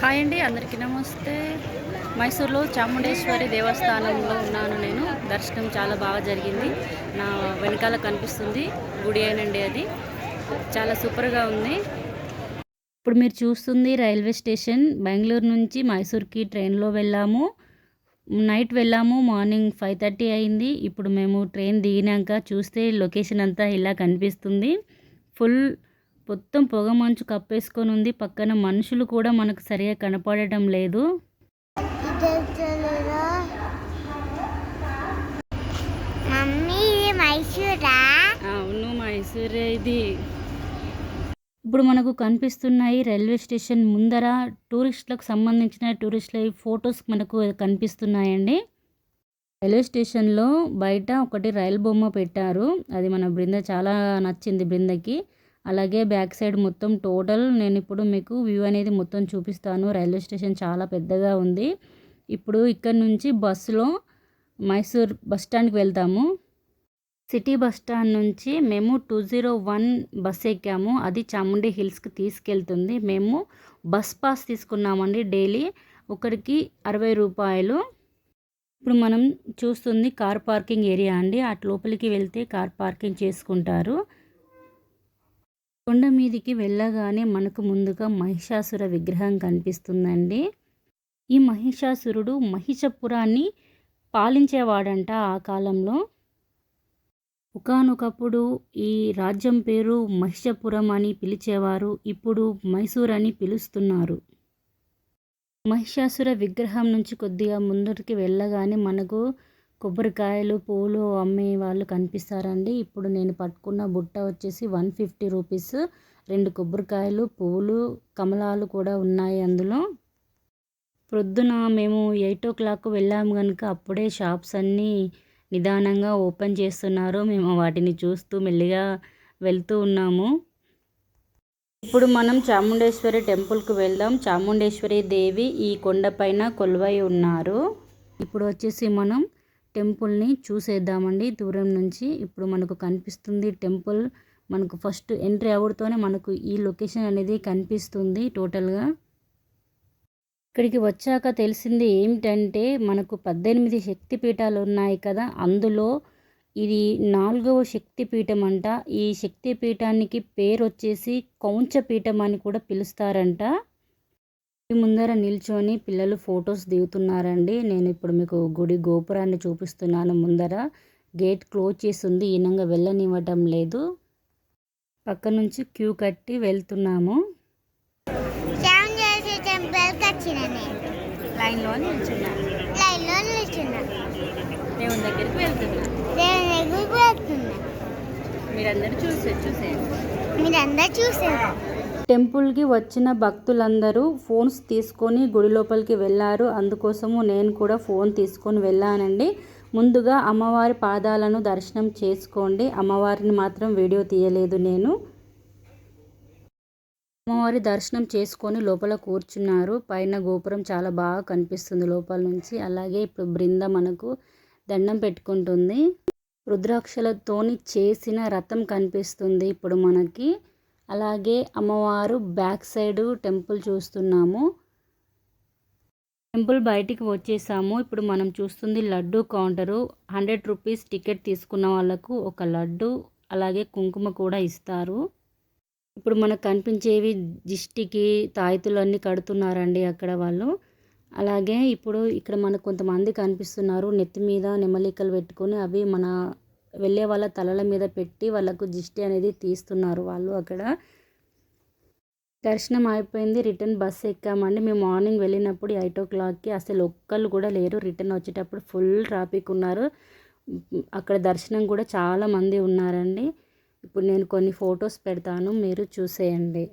Hi అండి అందరికీ నమస్తే. మైసూర్లో చాముండేశ్వరి దేవస్థానంలో ఉన్నాను నేను. దర్శనం చాలా బాగా జరిగింది. నా వెనకాల కనిపిస్తుంది గుడి అయినండి అది. చాలా సూపర్గా ఉంది. ఇప్పుడు మీరు చూస్తుంది రైల్వే స్టేషన్. బెంగళూరు నుంచి మైసూర్కి ట్రైన్లో వెళ్ళాము. నైట్ వెళ్ళాము. మార్నింగ్ ఫైవ్ థర్టీ అయింది. ఇప్పుడు మేము ట్రైన్ దిగినాక చూస్తే లొకేషన్ అంతా ఇలా కనిపిస్తుంది. ఫుల్ మొత్తం పొగ మంచు కప్పేసుకొని ఉంది. పక్కన మనుషులు కూడా మనకు సరిగా కనపడటం లేదు. అవును మైసూరే ఇది. ఇప్పుడు మనకు కనిపిస్తున్నాయి రైల్వే స్టేషన్ ముందర. టూరిస్టులకు సంబంధించిన టూరిస్టుల ఫొటోస్ మనకు కనిపిస్తున్నాయండి. రైల్వే స్టేషన్లో బయట ఒకటి రైలు బొమ్మ పెట్టారు. అది మన బృంద చాలా నచ్చింది బృందకి. అలాగే బ్యాక్ సైడ్ మొత్తం టోటల్ నేను ఇప్పుడు మీకు వ్యూ అనేది మొత్తం చూపిస్తాను. రైల్వే స్టేషన్ చాలా పెద్దగా ఉంది. ఇప్పుడు ఇక్కడ నుంచి బస్సులో మైసూర్ బస్ స్టాండ్కి వెళ్తాము. సిటీ బస్ స్టాండ్ నుంచి మేము టూ జీరో వన్ బస్ ఎక్కాము. అది చాముండి హిల్స్కి తీసుకెళ్తుంది. మేము బస్ పాస్ తీసుకున్నామండి డైలీ. ఒకరికి అరవై రూపాయలు. ఇప్పుడు మనం చూస్తుంది కార్ పార్కింగ్ ఏరియా అండి. అటు లోపలికి వెళ్తే కార్ పార్కింగ్ చేసుకుంటారు. కొండ మీదికి వెళ్ళగానే మనకు ముందుగా మహిషాసుర విగ్రహం కనిపిస్తుందండి. ఈ మహిషాసురుడు మహిషపురాన్ని పాలించేవాడంట ఆ కాలంలో. ఒకానొకప్పుడు ఈ రాజ్యం పేరు మహిషపురం అని పిలిచేవారు ఇప్పుడు మైసూర్ అని పిలుస్తున్నారు. మహిషాసుర విగ్రహం నుంచి కొద్దిగా ముందరికి వెళ్ళగానే మనకు కొబ్బరికాయలు పూలు అమ్మే వాళ్ళు కనిపిస్తారండి. ఇప్పుడు నేను పట్టుకున్న బుట్ట వచ్చేసి వన్ ఫిఫ్టీ రూపీస్. రెండు కొబ్బరికాయలు పువ్వులు కమలాలు కూడా ఉన్నాయి అందులో. ప్రొద్దున మేము ఎయిట్ ఓ క్లాక్ వెళ్ళాము కనుక అప్పుడే షాప్స్ అన్నీ నిదానంగా ఓపెన్ చేస్తున్నారు. మేము వాటిని చూస్తూ మెల్లిగా వెళ్తూ ఉన్నాము. ఇప్పుడు మనం చాముండేశ్వరి టెంపుల్కి వెళ్దాం. చాముండేశ్వరి దేవి ఈ కొండపైన కొలువై ఉన్నారు. ఇప్పుడు వచ్చేసి మనం టెంపుల్ని చూసేద్దామండి. దూరం నుంచి ఇప్పుడు మనకు కనిపిస్తుంది టెంపుల్. మనకు ఫస్ట్ ఎంట్రీ అవ్వడంతోనే మనకు ఈ లొకేషన్ అనేది కనిపిస్తుంది టోటల్గా. ఇక్కడికి వచ్చాక తెలిసింది ఏమిటంటే మనకు పద్దెనిమిది శక్తిపీఠాలు ఉన్నాయి కదా. అందులో ఇది నాలుగవ శక్తిపీఠం అంట. ఈ శక్తిపీఠానికి పేరు వచ్చేసి కౌంచపీఠం అని కూడా పిలుస్తారంట. ముందర నిల్చొని పిల్లలు ఫొటోస్ దిగుతున్నారండి. నేను ఇప్పుడు మీకు గుడి గోపురాన్ని చూపిస్తున్నాను. ముందర గేట్ క్లోజ్ చేసి ఉంది ఈనంగా వెళ్ళనివ్వటం లేదు. పక్క నుంచి క్యూ కట్టి వెళ్తున్నాము. చేసే లైన్లో దేవుని దగ్గరికి వెళ్తున్నా. మీరందరూ చూసే చూసేయండి. మీరందరూ చూసారు టెంపుల్కి వచ్చిన భక్తులందరూ ఫోన్స్ తీసుకొని గుడి లోపలికి వెళ్ళారు. అందుకోసము నేను కూడా ఫోన్ తీసుకొని వెళ్ళానండి. ముందుగా అమ్మవారి పాదాలను దర్శనం చేసుకోండి. అమ్మవారిని మాత్రం వీడియో తీయలేదు నేను. అమ్మవారి దర్శనం చేసుకొని లోపల కూర్చున్నారు. పైన గోపురం చాలా బాగా కనిపిస్తుంది లోపల నుంచి. అలాగే ఇప్పుడు బృంద మనకు దండం పెట్టుకుంటుంది. రుద్రాక్షలతోని చేసిన రథం కనిపిస్తుంది ఇప్పుడు మనకి. అలాగే అమ్మవారు బ్యాక్ సైడ్ టెంపుల్ చూస్తున్నాము. టెంపుల్ బయటికి వచ్చేసాము. ఇప్పుడు మనం చూస్తుంది laddu counter. Hundred rupees ticket తీసుకున్న వాళ్ళకు ఒక లడ్డు అలాగే కుంకుమ కూడా ఇస్తారు. ఇప్పుడు మనకు కనిపించేవి దిష్టికి తాయితులు అన్నీ కడుతున్నారండి అక్కడ వాళ్ళు. అలాగే ఇప్పుడు ఇక్కడ మనకు కొంతమంది కనిపిస్తున్నారు. నెత్తి మీద నెమలికలు పెట్టుకొని అవి మన వెళ్ళే వాళ్ళ తలల మీద పెట్టి వాళ్ళకు దిష్టి అనేది తీస్తున్నారు వాళ్ళు అక్కడ. దర్శనం అయిపోయింది రిటర్న్ బస్సు ఎక్కామండి. మేము మార్నింగ్ వెళ్ళినప్పుడు ఎయిట్ ఓ క్లాక్కి అసలు ఒక్కళ్ళు కూడా లేరు. రిటర్న్ వచ్చేటప్పుడు ఫుల్ ట్రాఫిక్ ఉన్నారు. అక్కడ దర్శనం కూడా చాలా మంది ఉన్నారండి. ఇప్పుడు నేను కొన్ని ఫొటోస్ పెడతాను మీరు చూసేయండి.